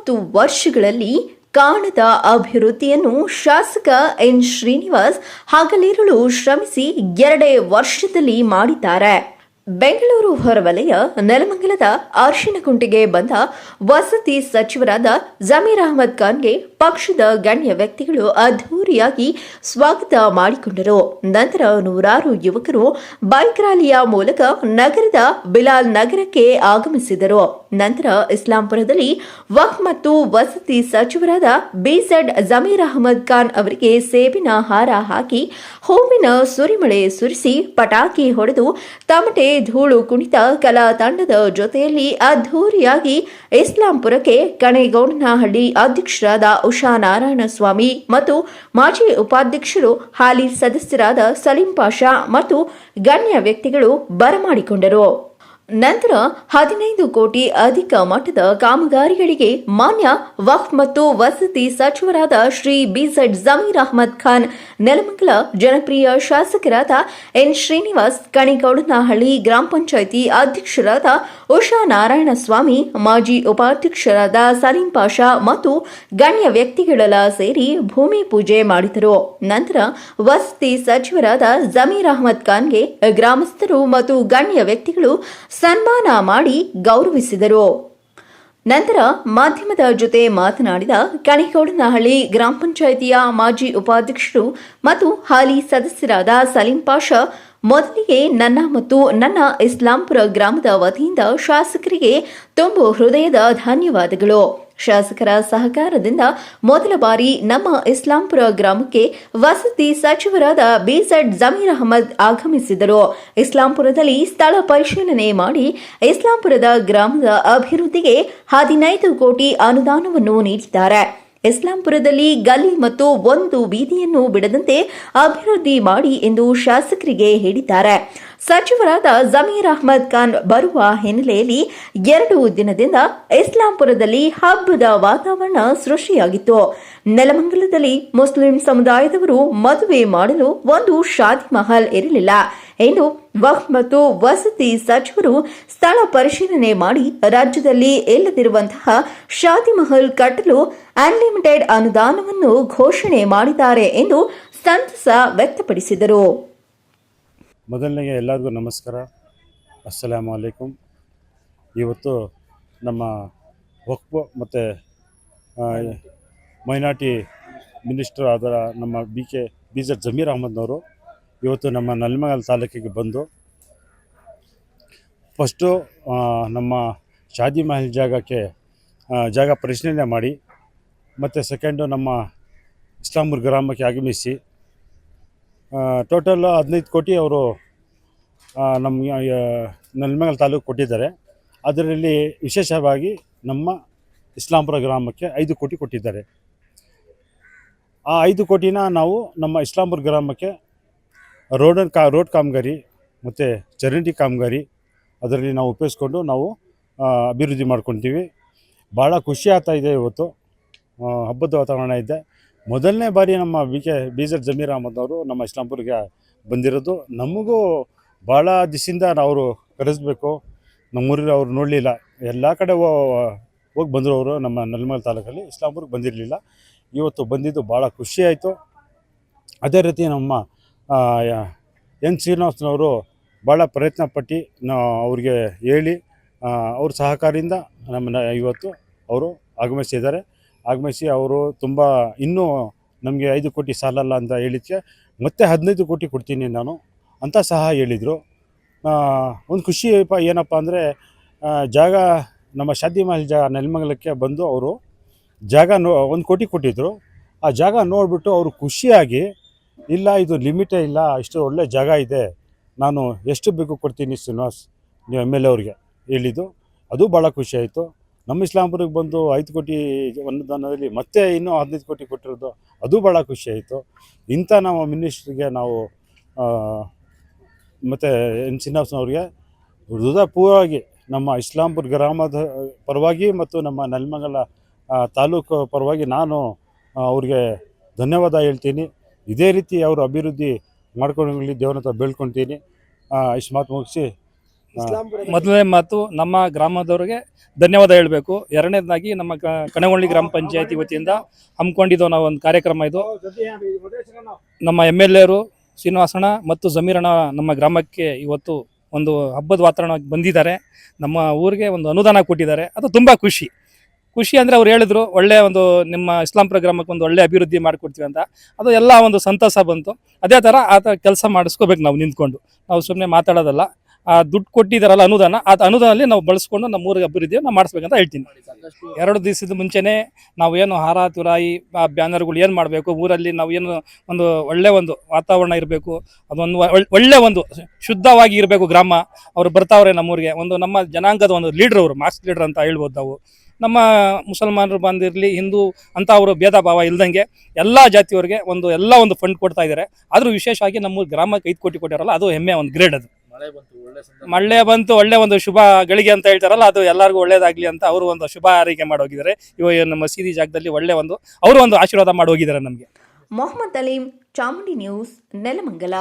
ಮೂವತ್ತು ವರ್ಷಗಳಲ್ಲಿ ಕಾಣದ ಅಭಿವೃದ್ಧಿಯನ್ನು ಶಾಸಕ ಎನ್ ಶ್ರೀನಿವಾಸ್ ಹಗಲಿರುಳು ಶ್ರಮಿಸಿ ಎರಡೇ ವರ್ಷದಲ್ಲಿ ಮಾಡಿದ್ದಾರೆ. ಬೆಂಗಳೂರು ಹೊರವಲಯ ನೆಲಮಂಗಲದ ಅರಿಶಿನಕುಂಟೆಗೆ ಬಂದ ವಸತಿ ಸಚಿವರಾದ ಜಮೀರ್ ಅಹಮದ್ ಖಾನ್ಗೆ ಪಕ್ಷದ ಗಣ್ಯ ವ್ಯಕ್ತಿಗಳು ಅದ್ಧೂರಿಯಾಗಿ ಸ್ವಾಗತ ಮಾಡಿಕೊಂಡರು. ನಂತರ ನೂರಾರು ಯುವಕರು ಬೈಕ್ ರ್ಯಾಲಿಯ ಮೂಲಕ ನಗರದ ಬಿಲಾಲ್ ನಗರಕ್ಕೆ ಆಗಮಿಸಿದರು. ನಂತರ ಇಸ್ಲಾಂಪುರದಲ್ಲಿ ವಕ್ ಮತ್ತು ವಸತಿ ಸಚಿವರಾದ ಬಿಜೆಡ್ ಜಮೀರ್ ಅಹಮದ್ ಖಾನ್ ಅವರಿಗೆ ಸೇಬಿನ ಹಾರ ಹಾಕಿ ಹೂವಿನ ಸುರಿಮಳೆ ಸುರಿಸಿ ಪಟಾಕಿ ಹೊಡೆದು ತಮಟೆ ಧೂಳು ಕುಣಿತ ಕಲಾ ತಂಡದ ಜೊತೆಯಲ್ಲಿ ಅದ್ಧೂರಿಯಾಗಿ ಇಸ್ಲಾಂಪುರಕ್ಕೆ ಕಣೇಗೌಡನಹಳ್ಳಿ ಅಧ್ಯಕ್ಷರಾದ ಉಷಾ ನಾರಾಯಣಸ್ವಾಮಿ ಮತ್ತು ಮಾಜಿ ಉಪಾಧ್ಯಕ್ಷರು ಹಾಲಿ ಸದಸ್ಯರಾದ ಸಲೀಂ ಪಾಷಾ ಮತ್ತು ಗಣ್ಯ ವ್ಯಕ್ತಿಗಳು ಬರಮಾಡಿಕೊಂಡರು. ನಂತರ ಹದಿನೈದು ಕೋಟಿ ಅಧಿಕ ಮಟ್ಟದ ಕಾಮಗಾರಿಗಳಿಗೆ ಮಾನ್ಯ ವಕ್ಫ್ ಮತ್ತು ವಸತಿ ಸಚಿವರಾದ ಶ್ರೀ ಬಿಝಡ್ ಜಮೀರ್ ಅಹಮದ್ ಖಾನ್, ನೆಲಮಂಗಲ ಜನಪ್ರಿಯ ಶಾಸಕರಾದ ಎನ್ ಶ್ರೀನಿವಾಸ್ ಕಣಿಗೌಡನಹಳ್ಳಿ ಗ್ರಾಮ ಪಂಚಾಯಿತಿ ಅಧ್ಯಕ್ಷರಾದ ಉಷಾ ನಾರಾಯಣಸ್ವಾಮಿ, ಮಾಜಿ ಉಪಾಧ್ಯಕ್ಷರಾದ ಸಲೀಂ ಪಾಷಾ ಮತ್ತು ಗಣ್ಯ ವ್ಯಕ್ತಿಗಳೆಲ್ಲ ಸೇರಿ ಭೂಮಿ ಪೂಜೆ ಮಾಡಿದರು. ನಂತರ ವಸತಿ ಸಚಿವರಾದ ಜಮೀರ್ ಅಹಮದ್ ಖಾನ್ಗೆ ಗ್ರಾಮಸ್ಥರು ಮತ್ತು ಗಣ್ಯ ವ್ಯಕ್ತಿಗಳು ಸನ್ಮಾನ ಮಾಡಿ ಗೌರವಿಸಿದರು. ನಂತರ ಮಾಧ್ಯಮದ ಜೊತೆ ಮಾತನಾಡಿದ ಕಣಿಕೋಡನಹಳ್ಳಿ ಗ್ರಾಮ ಪಂಚಾಯಿತಿಯ ಮಾಜಿ ಉಪಾಧ್ಯಕ್ಷರು ಮತ್ತು ಹಾಲಿ ಸದಸ್ಯರಾದ ಸಲೀಂ ಪಾಷಾ ಮೊದಲಿಗೆ ನನ್ನ ಮತ್ತು ನನ್ನ ಇಸ್ಲಾಂಪುರ ಗ್ರಾಮದ ವತಿಯಿಂದ ಶಾಸಕರಿಗೆ ತುಂಬು ಹೃದಯದ ಧನ್ಯವಾದಗಳು. ಶಾಸಕರ ಸಹಕಾರದಿಂದ ಮೊದಲ ಬಾರಿ ನಮ್ಮ ಇಸ್ಲಾಂಪುರ ಗ್ರಾಮಕ್ಕೆ ವಸತಿ ಸಚಿವರಾದ ಬಿಜೆಡ್ ಜಮೀರ್ ಅಹಮದ್ ಆಗಮಿಸಿದರು. ಇಸ್ಲಾಂಪುರದಲ್ಲಿ ಸ್ಥಳ ಪರಿಶೀಲನೆ ಮಾಡಿ ಇಸ್ಲಾಂಪುರದ ಗ್ರಾಮದ ಅಭಿವೃದ್ಧಿಗೆ ಹದಿನೈದು ಕೋಟಿ ಅನುದಾನವನ್ನು ನೀಡಿದ್ದಾರೆ. ಇಸ್ಲಾಂಪುರದಲ್ಲಿ ಗಲ್ಲಿ ಮತ್ತು ಒಂದು ಬೀದಿಯನ್ನು ಬಿಡದಂತೆ ಅಭಿವೃದ್ಧಿ ಮಾಡಿ ಎಂದು ಶಾಸಕರಿಗೆ ಹೇಳಿದ್ದಾರೆ. ಸಚಿವರಾದ ಜಮೀರ್ ಅಹಮದ್ ಖಾನ್ ಬರುವ ಹಿನ್ನೆಲೆಯಲ್ಲಿ ಎರಡು ದಿನದಿಂದ ಇಸ್ಲಾಂಪುರದಲ್ಲಿ ಹಬ್ಬದ ವಾತಾವರಣ ಸೃಷ್ಟಿಯಾಗಿತ್ತು. ನೆಲಮಂಗಲದಲ್ಲಿ ಮುಸ್ಲಿಂ ಸಮುದಾಯದವರು ಮದುವೆ ಮಾಡಲು ಒಂದು ಶಾದಿ ಮಹಲ್ ಇರಲಿಲ್ಲ. ಎಂದು ವಕ್ಫ್ ಮತ್ತು ವಸತಿ ಸಚಿವರು ಸ್ಥಳ ಪರಿಶೀಲನೆ ಮಾಡಿ ರಾಜ್ಯದಲ್ಲಿ ಇಲ್ಲದಿರುವಂತಹ ಶಾದಿ ಮಹಲ್ ಕಟ್ಟಲು ಅನ್ಲಿಮಿಟೆಡ್ ಅನುದಾನವನ್ನು ಘೋಷಣೆ ಮಾಡಿದ್ದಾರೆ ಎಂದು ಸಂತಸ ವ್ಯಕ್ತಪಡಿಸಿದರು. ಮೊದಲನೆಗೆ ಎಲ್ಲರಿಗೂ ನಮಸ್ಕಾರ. ಅಸ್ಸಲಾಮು ಅಲೈಕುಮ್. ಇವತ್ತು ನಮ್ಮ ವಕ್ಫ್ ಮತ್ತು ಮೈನಾರ್ಟಿ ಮಿನಿಸ್ಟರ್ ಆದ ನಮ್ಮ B K B Z Zameer ಅಹಮದ್ನವರು ಇವತ್ತು ನಮ್ಮ ನಲ್ಮಗಲ್ ತಾಲೂಕಿಗೆ ಬಂದು, ಫಸ್ಟು ನಮ್ಮ ಶಾದಿ ಮಹಲ್ ಜಾಗಕ್ಕೆ ಜಾಗ ಪರಿಶೀಲನೆ ಮಾಡಿ, ಮತ್ತು ಸೆಕೆಂಡು ನಮ್ಮ ಇಸ್ಲಾಂಪುರ್ ಗ್ರಾಮಕ್ಕೆ ಆಗಮಿಸಿ ಟೋಟಲ್ ಹದಿನೈದು ಕೋಟಿ ಅವರು ನಮ್ಮ ನೆಲಮಂಗಲ ತಾಲೂಕು ಕೊಟ್ಟಿದ್ದಾರೆ. ಅದರಲ್ಲಿ ವಿಶೇಷವಾಗಿ ನಮ್ಮ ಇಸ್ಲಾಂಪುರ ಗ್ರಾಮಕ್ಕೆ ಐದು ಕೋಟಿ ಕೊಟ್ಟಿದ್ದಾರೆ. ಆ ಐದು ಕೋಟಿನ ನಾವು ನಮ್ಮ ಇಸ್ಲಾಂಪುರ ಗ್ರಾಮಕ್ಕೆ ರೋಡ್ ಕಾ ರೋಡ್ ಕಾಮಗಾರಿ ಮತ್ತು ಚರಂಡಿ ಕಾಮಗಾರಿ ಅದರಲ್ಲಿ ನಾವು ಉಪಯೋಗಿಸ್ಕೊಂಡು ನಾವು ಅಭಿವೃದ್ಧಿ ಮಾಡ್ಕೊತೀವಿ. ಭಾಳ ಖುಷಿ ಆಗ್ತಾ ಇದೆ ಇವತ್ತು. ಹಬ್ಬದ ವಾತಾವರಣ ಇದೆ. ಮೊದಲನೇ ಬಾರಿ ನಮ್ಮ B K B Z Zameer Ahmed ಅವರು ನಮ್ಮ ಇಸ್ಲಾಂಪುರ್ಗೆ ಬಂದಿರೋದು. ನಮಗೂ ಭಾಳ ದಿಸಿಂದ ಅವರು ಕರೆಸ್ಬೇಕು. ನಮ್ಮೂರಿಗೆ ಅವ್ರು ನೋಡಲಿಲ್ಲ. ಎಲ್ಲ ಕಡೆ ಹೋಗಿ ಬಂದರು ಅವರು ನಮ್ಮ ನಲ್ಮಲ್ ತಾಲೂಕಲ್ಲಿ. ಇಸ್ಲಾಂಪುರ್ಗೆ ಬಂದಿರಲಿಲ್ಲ. ಇವತ್ತು ಬಂದಿದ್ದು ಭಾಳ ಖುಷಿ ಆಯಿತು. ಅದೇ ರೀತಿ ನಮ್ಮ ಎನ್ ಶ್ರೀನಿವಾಸನವರು ಭಾಳ ಪ್ರಯತ್ನ ಪಟ್ಟು ಅವ್ರಿಗೆ ಹೇಳಿ ಅವ್ರ ಸಹಕಾರದಿಂದ ನಮ್ಮ ಇವತ್ತು ಅವರು ಆಗಮಿಸಿದ್ದಾರೆ ಆಗಮಿಸಿ ಅವರು ತುಂಬ ಇನ್ನೂ ನಮಗೆ ಐದು ಕೋಟಿ ಸಾಲಲ್ಲ ಅಂತ ಹೇಳಿದ್ದಕ್ಕೆ ಮತ್ತೆ ಹದಿನೈದು ಕೋಟಿ ಕೊಡ್ತೀನಿ ನಾನು ಅಂತ ಸಹ ಹೇಳಿದರು. ಒಂದು ಖುಷಿ ಏನಪ್ಪ ಅಂದರೆ ಜಾಗ ನಮ್ಮ ಶಾದಿ ಮಹಲ್ ಜಾಗ ನೆಲಮಂಗಲಕ್ಕೆ ಬಂದು ಅವರು ಜಾಗ ನೋ ಒಂದು ಕೋಟಿ ಕೊಟ್ಟಿದ್ದರು ಆ ಜಾಗ ನೋಡಿಬಿಟ್ಟು ಅವರು ಖುಷಿಯಾಗಿ, ಇಲ್ಲ ಇದು ಲಿಮಿಟೇ ಇಲ್ಲ, ಇಷ್ಟು ಒಳ್ಳೆ ಜಾಗ ಇದೆ, ನಾನು ಎಷ್ಟು ಬೇಕು ಕೊಡ್ತೀನಿ ಶ್ರೀನಿವಾಸ್, ನೀವು ಎಂ ಎಲ್ ಎ ಅವ್ರಿಗೆ ಹೇಳಿದ್ದು. ಅದು ಭಾಳ ಖುಷಿ ಆಯಿತು. ನಮ್ಮ ಇಸ್ಲಾಂಪುರಿಗೆ ಬಂದು ಐದು ಕೋಟಿ ಅನುದಾನದಲ್ಲಿ ಮತ್ತೆ ಇನ್ನೂ ಹದಿನೈದು ಕೋಟಿ ಕೊಟ್ಟಿರೋದು, ಅದು ಭಾಳ ಖುಷಿ ಆಯಿತು. ಇಂಥ ನಾವು ಮಿನಿಸ್ಟ್ರಿಗೆ ನಾವು ಮತ್ತು ಎನ್ ಶ್ರೀನಿವಾಸನವ್ರಿಗೆ ಹೃದಯಪೂರ್ವವಾಗಿ ನಮ್ಮ ಇಸ್ಲಾಂಪುರ ಗ್ರಾಮದ ಪರವಾಗಿ ಮತ್ತು ನಮ್ಮ ನೆಲಮಂಗಲ ತಾಲೂಕು ಪರವಾಗಿ ನಾನು ಅವ್ರಿಗೆ ಧನ್ಯವಾದ ಹೇಳ್ತೀನಿ. ಇದೇ ರೀತಿ ಅವರು ಅಭಿವೃದ್ಧಿ ಮಾಡ್ಕೊಂಡು ದೇವರ ಹತ್ರ ಬೇಡ್ಕೊತೀನಿ ಇಷ್ಟು ಮಾತು ಮುಗಿಸಿ. ಮೊದಲನೇ ಮಾತು ನಮ್ಮ ಗ್ರಾಮದವರಿಗೆ ಧನ್ಯವಾದ ಹೇಳಬೇಕು. ಎರಡನೇದಾಗಿ ನಮ್ಮ ಕಣಗೊಳ್ಳಿ ಗ್ರಾಮ ಪಂಚಾಯತಿ ವತಿಯಿಂದ ಹಮ್ಮಿಕೊಂಡಿದ್ದು ನಾವು ಒಂದು ಕಾರ್ಯಕ್ರಮ ಇದು. ನಮ್ಮ ಎಂ ಎಲ್ ಎರು ಶ್ರೀನಿವಾಸಣ್ಣ ಮತ್ತು ಜಮೀರಣ್ಣ ನಮ್ಮ ಗ್ರಾಮಕ್ಕೆ ಇವತ್ತು ಒಂದು ಹಬ್ಬದ ವಾತಾವರಣ ಬಂದಿದ್ದಾರೆ. ನಮ್ಮ ಊರಿಗೆ ಒಂದು ಅನುದಾನ ಕೊಟ್ಟಿದ್ದಾರೆ. ಅದು ತುಂಬ ಖುಷಿ. ಖುಷಿ ಅಂದರೆ ಅವ್ರು ಹೇಳಿದ್ರು ಒಳ್ಳೆ ಒಂದು ನಿಮ್ಮ ಇಸ್ಲಾಂ ಪ್ರೋಗ್ರಾಮಕ್ಕೆ ಒಂದು ಒಳ್ಳೆ ಅಭಿವೃದ್ಧಿ ಮಾಡಿಕೊಡ್ತೀವಿ ಅಂತ. ಅದು ಎಲ್ಲ ಒಂದು ಸಂತಸ ಬಂತು. ಅದೇ ಥರ ಆ ಕೆಲಸ ಮಾಡಿಸ್ಕೋಬೇಕು ನಾವು ನಿಂತ್ಕೊಂಡು. ನಾವು ಸುಮ್ಮನೆ ಮಾತಾಡೋದಲ್ಲ. ಆ ದುಡ್ಡು ಕೊಟ್ಟಿದ್ದಾರಲ್ಲ ಅನುದಾನ ಆ ಅನುದಾನದಲ್ಲಿ ನಾವು ಬಳಸ್ಕೊಂಡು ನಮ್ಮ ಊರಿಗೆ ಅಭಿವೃದ್ಧಿಯನ್ನು ನಾವು ಮಾಡಿಸ್ಬೇಕಂತ ಹೇಳ್ತೀನಿ. ಎರಡು ದಿವಸದ ಮುಂಚೆನೇ ನಾವು ಏನು ಹಾರ ತುರಾಯಿ ಆ ಬ್ಯಾನರ್ಗಳು ಏನು ಮಾಡಬೇಕು, ಊರಲ್ಲಿ ನಾವು ಏನು ಒಂದು ಒಳ್ಳೆ ಒಂದು ವಾತಾವರಣ ಇರಬೇಕು, ಅದೊಂದು ಒಳ್- ಒಳ್ಳೆ ಒಂದು ಶುದ್ಧವಾಗಿ ಇರಬೇಕು ಗ್ರಾಮ, ಅವರು ಬರ್ತಾವ್ರೆ ನಮ್ಮೂರಿಗೆ ಒಂದು ನಮ್ಮ ಜನಾಂಗದ ಒಂದು ಲೀಡ್ರ್ ಅವರು ಮಾಸ್ ಲೀಡರ್ ಅಂತ ಹೇಳ್ಬೋದು ನಾವು. ನಮ್ಮ ಮುಸಲ್ಮಾನರು ಬಂದಿರಲಿ, ಹಿಂದೂ ಅಂತ ಅವರು ಭೇದ ಭಾವ ಇಲ್ದಂಗೆ ಎಲ್ಲ ಜಾತಿಯವರಿಗೆ ಒಂದು ಎಲ್ಲ ಒಂದು ಫಂಡ್ ಕೊಡ್ತಾ ಇದ್ದಾರೆ ಆದರೂ ವಿಶೇಷವಾಗಿ ನಮ್ಮ ಗ್ರಾಮಕ್ಕೆ ಐದು ಕೋಟಿ ಕೊಟ್ಟಿರಲ್ಲ, ಅದು ಹೆಮ್ಮೆ, ಒಂದು ಗ್ರೇಡ್ ಅದು. ಮಳೆ ಬಂತು ಒಳ್ಳೆ ಒಂದು ಶುಭ ಗಳಿಗೆ ಅಂತ ಹೇಳ್ತಾರಲ್ಲ ಅದು ಎಲ್ಲರಿಗೂ ಒಳ್ಳೇದಾಗ್ಲಿ ಅಂತ ಅವರು ಒಂದು ಶುಭ ಆರೈಕೆ ಮಾಡೋಗಿದ್ದಾರೆ. ಇವಾಗ ನಮ್ಮ ಮಸೀದಿ ಜಾಗದಲ್ಲಿ ಒಳ್ಳೆ ಒಂದು ಅವರು ಒಂದು ಆಶೀರ್ವಾದ ಮಾಡಿ ಹೋಗಿದ್ದಾರೆ ನಮಗೆ. ಮೊಹಮ್ಮದ್ ಅಲೀಂ ಚಾಮುಂಡಿ ನ್ಯೂಸ್ ನೆಲಮಂಗಲ.